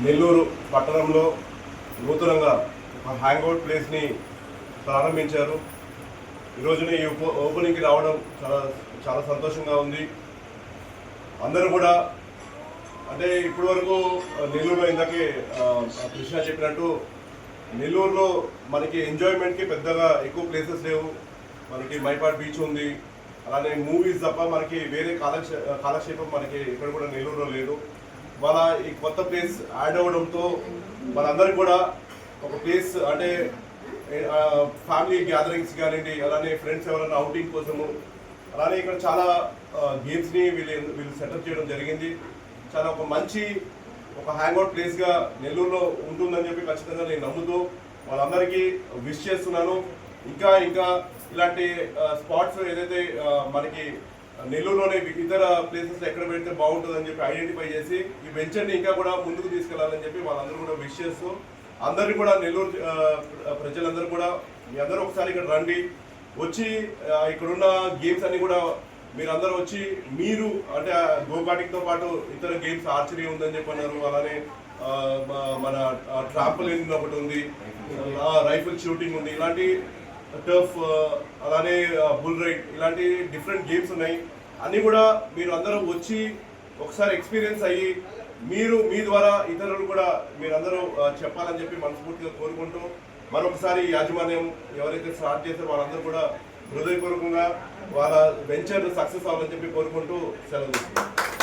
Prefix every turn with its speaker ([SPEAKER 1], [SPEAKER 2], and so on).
[SPEAKER 1] నెల్లూరు పట్టణంలో నూతనంగా ఒక హ్యాంగ్అవుట్ ప్లేస్ని ప్రారంభించారు. ఈ ఈ ఓపె- ఓపెనింగ్కి రావడం చాలా చాలా సంతోషంగా ఉంది. అందరూ కూడా అంటే ఇప్పటి వరకు నెల్లూరులో ఇందాకే కృష్ణ చెప్పినట్టు నెల్లూరులో మనకి ఎంజాయ్మెంట్కి పెద్దగా ఎక్కువ ప్లేసెస్ లేవు. మనకి మైపాడ్ బీచ్ ఉంది. అలానే మూవీస్ తప్ప మనకి వేరే కాలక్షే కాలక్షేపం మనకి ఇక్కడ కూడా నెల్లూరులో లేదు. మన ఈ కొత్త ప్లేస్ యాడ్ అవ్వడంతో మనందరికి కూడా ఒక ప్లేస్ అంటే ఫ్యామిలీ గ్యాదరింగ్స్ కానివ్వండి అలానే ఫ్రెండ్స్ ఎవరైనా అవుటింగ్ కోసము అలానే ఇక్కడ చాలా గేమ్స్ని వీళ్ళు వీళ్ళు సెటప్ చేయడం జరిగింది. చాలా ఒక మంచి ఒక హ్యాంగ్అవుట్ ప్లేస్గా నెల్లూరులో ఉంటుందని చెప్పి ఖచ్చితంగా నేను నమ్ముతూ వాళ్ళందరికీ విష్ చేస్తున్నాను. ఇంకా ఇంకా ఇలాంటి స్పాట్స్ ఏదైతే మనకి నెల్లూరులోనే ఇతర ప్లేసెస్ ఎక్కడ పెడితే బాగుంటుందని చెప్పి ఐడెంటిఫై చేసి ఈ వెంచర్ని ఇంకా కూడా ముందుకు తీసుకెళ్ళాలని చెప్పి వాళ్ళందరూ కూడా విష్ చేస్తూ అందరికీ కూడా నెల్లూరు ప్రజలందరూ కూడా మీ అందరూ ఒకసారి ఇక్కడ రండి. వచ్చి ఇక్కడున్న గేమ్స్ అన్ని కూడా మీరందరూ వచ్చి మీరు అంటే గోకాటింగ్ పాటు ఇతర గేమ్స్ ఆర్చరీ ఉందని చెప్పన్నారు అలానే మన ట్రాంపలిన్ ఒకటి ఉంది. రైఫిల్ షూటింగ్ ఉంది. ఇలాంటి టర్ఫ్ uh, అలానే uh, బుల్ రైడ్ ఇలాంటి డిఫరెంట్ గేమ్స్ ఉన్నాయి. అన్ని కూడా మీరు అందరూ వచ్చి ఒకసారి ఎక్స్పీరియన్స్ అయ్యి మీరు మీ ద్వారా ఇతరులు కూడా మీరందరూ uh, చెప్పాలని చెప్పి మనస్ఫూర్తిగా కోరుకుంటూ మరొకసారి యాజమాన్యం ఎవరైతే స్టార్ట్ చేశారో వాళ్ళందరూ కూడా హృదయపూర్వకంగా వాళ్ళ వెంచర్ సక్సెస్ అవ్వాలని చెప్పి కోరుకుంటూ సెలవు